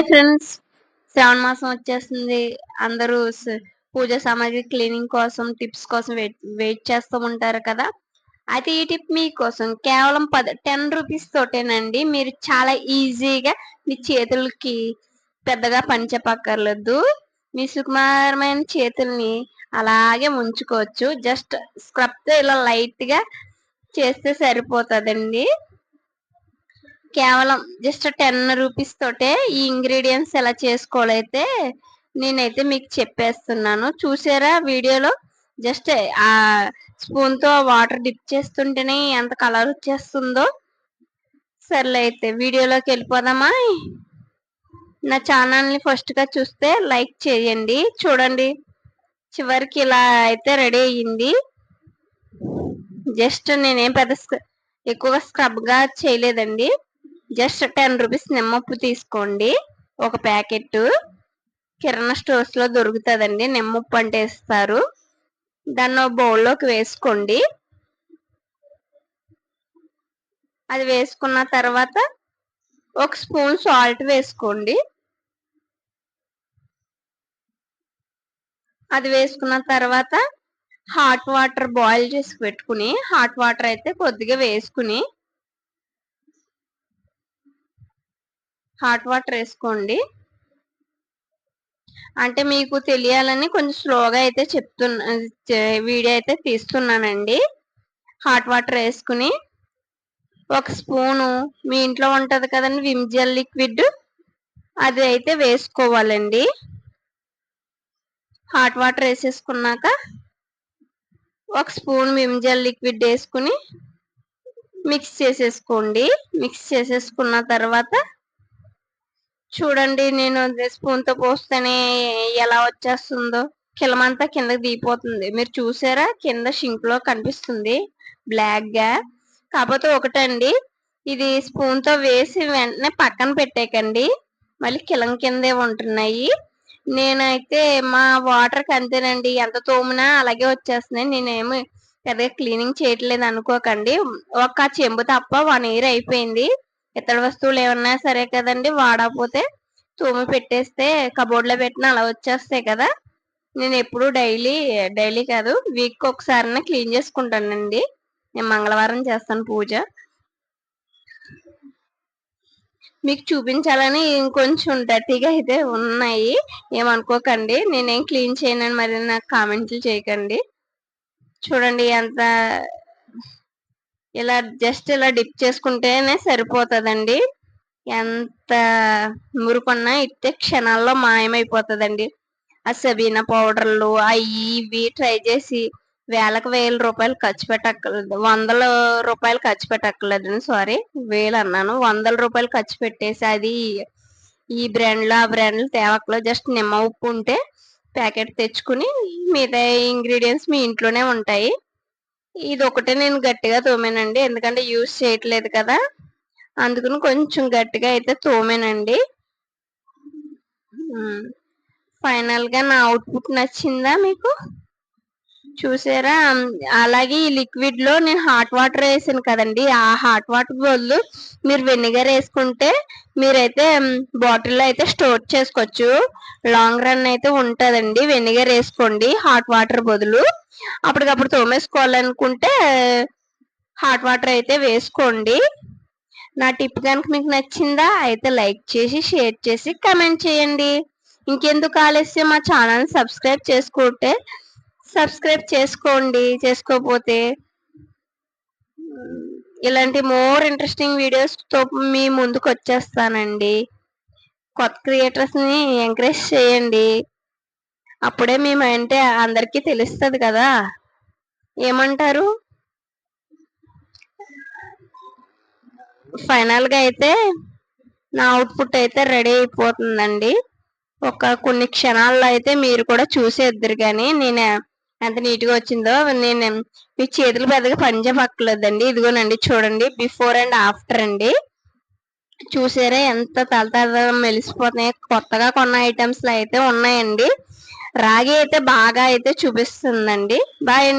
Hi friends శ్రావణ మాసం వచ్చేస్తుంది. అందరూ పూజ సామాగ్రి క్లీనింగ్ కోసం టిప్స్ కోసం వెయిట్ వెయిట్ చేస్తూ ఉంటారు కదా. అయితే ఈ టిప్ మీకోసం కేవలం పద టెన్ రూపీస్ తోటేనండి. మీరు చాలా ఈజీగా మీ చేతులకి పెద్దగా పని చెప్పక్కర్లేదు మీ సుకుమారమైన చేతుల్ని అలాగే ఉంచుకోవచ్చు జస్ట్ స్క్రబ్తో ఇలా లైట్గా చేస్తే సరిపోతుందండి. కేవలం జస్ట్ టెన్ రూపీస్ తోటే ఈ ఇంగ్రీడియంట్స్ ఎలా చేసుకోవాలైతే నేనైతే మీకు చెప్పేస్తున్నాను. చూసారా వీడియోలో? జస్ట్ ఆ స్పూన్తో వాటర్ డిప్ చేస్తుంటేనే ఎంత కలర్ వచ్చేస్తుందో. సర్లే అయితే వీడియోలోకి వెళ్ళిపోదామా? నా ఛానల్ని ఫస్ట్గా చూస్తే లైక్ చేయండి. చూడండి. చివరికి ఇలా అయితే రెడీ అయ్యింది. జస్ట్ నేనేం పెద్ద ఎక్కువగా స్క్రబ్గా చేయలేదండి. జస్ట్ టెన్ రూపీస్ నిమ్మప్పు తీసుకోండి. ఒక ప్యాకెట్ కిరాణా స్టోర్స్లో దొరుకుతుందండి. నిమ్మప్పు అంటే ఇస్తారు. దాన్ని బౌల్లోకి వేసుకోండి. అది వేసుకున్న తర్వాత ఒక స్పూన్ సాల్ట్ వేసుకోండి. అది వేసుకున్న తర్వాత హాట్ వాటర్ బాయిల్ చేసి పెట్టుకుని హాట్ వాటర్ అయితే కొద్దిగా వేసుకుని హాట్ వాటర్ వేసుకోండి. అంటే మీకు తెలియాలని కొంచెం స్లోగా అయితే చెప్తున్నా వీడియో అయితే తీస్తున్నానండి. హాట్ వాటర్ వేసుకుని ఒక స్పూను మీ ఇంట్లో ఉంటుంది కదండి విమ్ జెల్ లిక్విడ్ అది అయితే వేసుకోవాలండి. హాట్ వాటర్ వేసేసుకున్నాక ఒక స్పూన్ విమ్ జెల్ లిక్విడ్ వేసుకుని మిక్స్ చేసేసుకోండి. మిక్స్ చేసేసుకున్న తర్వాత చూడండి నేను స్పూన్తో పోస్తేనే ఎలా వచ్చేస్తుందో. కిలమంతా కిందకి దిగిపోతుంది. మీరు చూసారా? కింద షింక్లో కనిపిస్తుంది. బ్లాక్గా కాకపోతే ఒకటండి ఇది స్పూన్తో వేసి వెంటనే పక్కన పెట్టేకండి. మళ్ళీ కిలం కిందే ఉంటున్నాయి. నేనైతే మా వాటర్ కంతేనండి అంతేనండి. ఎంత తోమినా అలాగే వచ్చేస్తున్నాయి. నేనేమి పెద్దగా క్లీనింగ్ చేయట్లేదు అనుకోకండి. ఒక చెంబు తప్ప వన్ ఇయర్ అయిపోయింది. ఇతడి వస్తువులు ఏమన్నా సరే కదండి వాడకపోతే తూమి పెట్టేస్తే కబోర్డ్లో పెట్టిన అలా వచ్చేస్తాయి కదా. నేను ఎప్పుడు డైలీ డైలీ కాదు వీక్ ఒకసారి క్లీన్ చేసుకుంటానండి. నేను మంగళవారం చేస్తాను పూజ. మీకు చూపించాలని ఇంకొంచెం డర్టీగా అయితే ఉన్నాయి. ఏమనుకోకండి నేనేం క్లీన్ చేయనని మరి నాకు కామెంట్లు చేయకండి. చూడండి ఎంత ఇలా జస్ట్ ఇలా డిప్ చేసుకుంటేనే సరిపోతుందండి. ఎంత మురుకున్నా ఇట్టే క్షణాల్లో మాయమైపోతుందండి. ఆ సబీనా పౌడర్లు అవి ఇవి ట్రై చేసి వేలకు వేల రూపాయలు ఖర్చు పెట్టక్కర్లేదు. వందల రూపాయలు ఖర్చు పెట్టక్కర్లేదు సారీ. వేలు అన్నాను. వందల రూపాయలు ఖర్చు పెట్టేసి అది ఈ బ్రాండ్లో ఆ బ్రాండ్లు తేవకలో జస్ట్ నిమ్మ ఉప్పు ఉంటే ప్యాకెట్ తెచ్చుకుని మిగతా ఇంగ్రీడియంట్స్ మీ ఇంట్లోనే ఉంటాయి. ఇది ఒకటే నేను గట్టిగా తోమానండి. ఎందుకంటే యూస్ చేయట్లేదు కదా. అందుకని కొంచెం గట్టిగా అయితే తోమానండి. ఫైనల్గా నా అవుట్పుట్ నచ్చిందా మీకు? చూసారా? అలాగే ఈ లిక్విడ్లో నేను హాట్ వాటర్ వేసాను కదండి. ఆ హాట్ వాటర్ బదులు మీరు వెనిగర్ వేసుకుంటే మీరైతే బాటిల్లో అయితే స్టోర్ చేసుకోవచ్చు. లాంగ్ రన్ అయితే ఉంటుందండి. వెనిగర్ వేసుకోండి హాట్ వాటర్ బదులు. అప్పటికప్పుడు తోమేసుకోవాలనుకుంటే హాట్ వాటర్ అయితే వేసుకోండి. నా టిప్ కనుక మీకు నచ్చిందా అయితే లైక్ చేసి షేర్ చేసి కమెంట్ చేయండి. ఇంకెందుకు ఆలస్యం? మా ఛానల్ సబ్స్క్రైబ్ చేసుకుంటే సబ్స్క్రైబ్ చేసుకోండి చేసుకోపోతే ఇలాంటి మోర్ ఇంట్రెస్టింగ్ వీడియోస్తో మీ ముందుకు వచ్చేస్తానండి కొత్త క్రియేటర్స్ని ఎంకరేజ్ చేయండి. అప్పుడే మేము అంటే అందరికీ తెలుస్తుంది కదా. ఏమంటారు? ఫైనల్గా అయితే నా అవుట్పుట్ అయితే రెడీ అయిపోతుందండి. ఒక కొన్ని క్షణాల్లో అయితే మీరు కూడా చూసేద్దరు కానీ నేను ఎంత నీట్గా వచ్చిందో నేను మీ చేతులు పెద్దగా పని చెప్పక్కర్లేదండి ఇదిగోనండి చూడండి బిఫోర్ అండ్ ఆఫ్టర్ అండి. చూసారా ఎంత తలతల మెలిసిపోతున్నాయి. కొత్తగా కొన్న ఐటమ్స్ అయితే ఉన్నాయండి. రాగి అయితే బాగా అయితే చూపిస్తుందండి. బాయ్